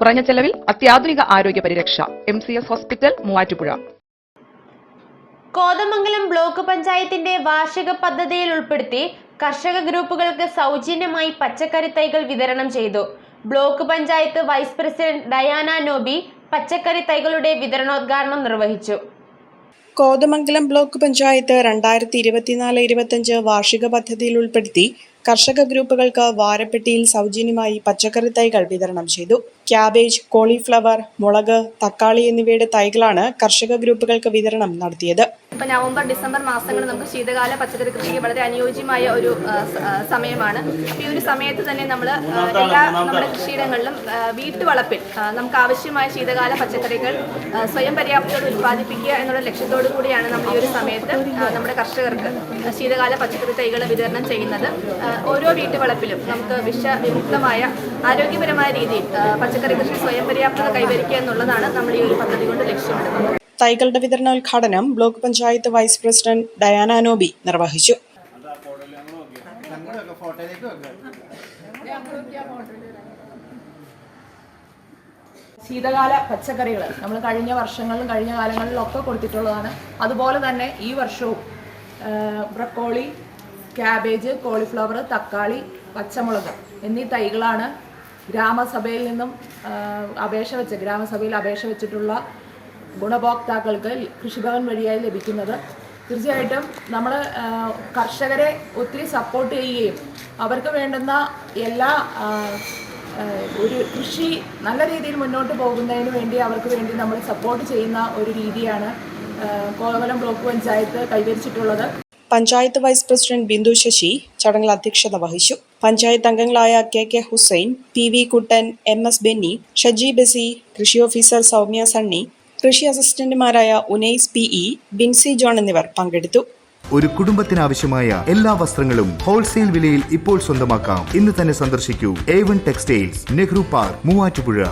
കുറഞ്ഞ ചെലവിൽ അത്യാധുനിക ആരോഗ്യ പരിരക്ഷ. M C S hospital Muvattupuzha. Kothamangalam block പഞ്ചായത്തിന്റെ വാർഷിക പദ്ധതിയിൽ ഉൾപ്പെടുത്തി കർഷക ഗ്രൂപ്പുകൾക്ക് സൗജന്യമായി പച്ചക്കറി തൈകൾ വിതരണം ചെയ്തു. Block panchayat vice president Diana Noby പച്ചക്കറി തൈകളുടെ വിതരണോദ്ഘാടനം നിർവഹിച്ചു. കോതമംഗലം ബ്ലോക്ക് പഞ്ചായത്ത് രണ്ടായിരത്തി ഇരുപത്തിനാല് ഇരുപത്തഞ്ച് വാർഷിക പദ്ധതിയിൽ ഉൾപ്പെടുത്തി കർഷക ഗ്രൂപ്പുകൾക്ക് വാരപ്പെട്ടിയിൽ സൗജന്യമായി പച്ചക്കറി തൈകൾ വിതരണം ചെയ്തു. ക്യാബേജ് കോളിഫ്ലവർ മുളക് തക്കാളി എന്നിവയുടെ തൈകളാണ് കർഷക ഗ്രൂപ്പുകൾക്ക് വിതരണം നടത്തിയത്. ഇപ്പൊ നവംബർ ഡിസംബർ മാസങ്ങളിൽ നമുക്ക് ശീതകാല പച്ചക്കറി കൃഷിക്ക് വളരെ അനുയോജ്യമായ ഒരു സമയമാണ്. ഈ ഒരു സമയത്ത് തന്നെ നമ്മൾ എല്ലാ നമ്മുടെ കൃഷിയിടങ്ങളിലും വീട്ടുവളപ്പിൽ നമുക്ക് ആവശ്യമായ ശീതകാല പച്ചക്കറികൾ സ്വയം പര്യാപ്തത ഉത്പാദിപ്പിക്കുക എന്നുള്ള ലക്ഷ്യത്തോടു കൂടിയാണ് നമ്മൾ ഈ ഒരു സമയത്ത് നമ്മുടെ കർഷകർക്ക് ശീതകാല പച്ചക്കറി തൈകൾ വിതരണം ചെയ്യുന്നത്. ഓരോ വീട്ടുവളപ്പിലും നമുക്ക് വിഷ വിമുക്തമായ ആരോഗ്യപരമായ രീതിയിൽ പച്ചക്കറി കൃഷി സ്വയം പര്യാപ്തത കൈവരിക്കുക എന്നുള്ളതാണ് നമ്മൾ ഈ ഒരു പദ്ധതി കൊണ്ട് ലക്ഷ്യമിടുന്നത്. തൈകളുടെ വിതരണോദ്ഘാടനം block panchayat vice president Diana Noby നിർവഹിച്ചു. ശീതകാല പച്ചക്കറികൾ നമ്മൾ കഴിഞ്ഞ വർഷങ്ങളിലും കഴിഞ്ഞ കാലങ്ങളിലും ഒക്കെ കൊടുത്തിട്ടുള്ളതാണ്. അതുപോലെ തന്നെ ഈ വർഷവും ബ്രക്കോളി ക്യാബേജ് കോളിഫ്ലവർ തക്കാളി പച്ചമുളക് എന്നീ തൈകളാണ് ഗ്രാമസഭയിൽ നിന്നും അപേക്ഷ വെച്ച് ഗ്രാമസഭയിൽ അപേക്ഷ വെച്ചിട്ടുള്ള ഗുണഭോക്താക്കൾക്ക് കൃഷിഭവൻ വഴിയായി ലഭിക്കുന്നത്. തീർച്ചയായിട്ടും നമ്മൾ കർഷകരെ ഒത്തിരി സപ്പോർട്ട് ചെയ്യുകയും അവർക്ക് വേണ്ടുന്ന എല്ലാ ഒരു കൃഷി നല്ല രീതിയിൽ മുന്നോട്ട് പോകുന്നതിന് വേണ്ടി അവർക്ക് വേണ്ടി നമ്മൾ സപ്പോർട്ട് ചെയ്യുന്ന ഒരു രീതിയാണ് കോവലം ബ്ലോക്ക് പഞ്ചായത്ത് കൈവരിച്ചിട്ടുള്ളത്. പഞ്ചായത്ത് വൈസ് പ്രസിഡന്റ് ബിന്ദു ശശി ചടങ്ങിൽ അധ്യക്ഷത വഹിച്ചു. പഞ്ചായത്ത് അംഗങ്ങളായ K K Hussain P V Kuttan M S Benny Shaji Basi കൃഷി ഓഫീസർ സൗമ്യ സണ്ണി കൃഷി അസിസ്റ്റന്റുമാരായ ഉനൈസ് പി ഇ ബിൻസി ജോൺ എന്നിവർ പങ്കെടുത്തു. ഒരു കുടുംബത്തിനാവശ്യമായ എല്ലാ വസ്ത്രങ്ങളും ഹോൾസെയിൽ വിലയിൽ ഇപ്പോൾ സ്വന്തമാക്കാം. ഇന്ന് തന്നെ സന്ദർശിക്കൂ. A one textiles Nehru park Muvattupuzha.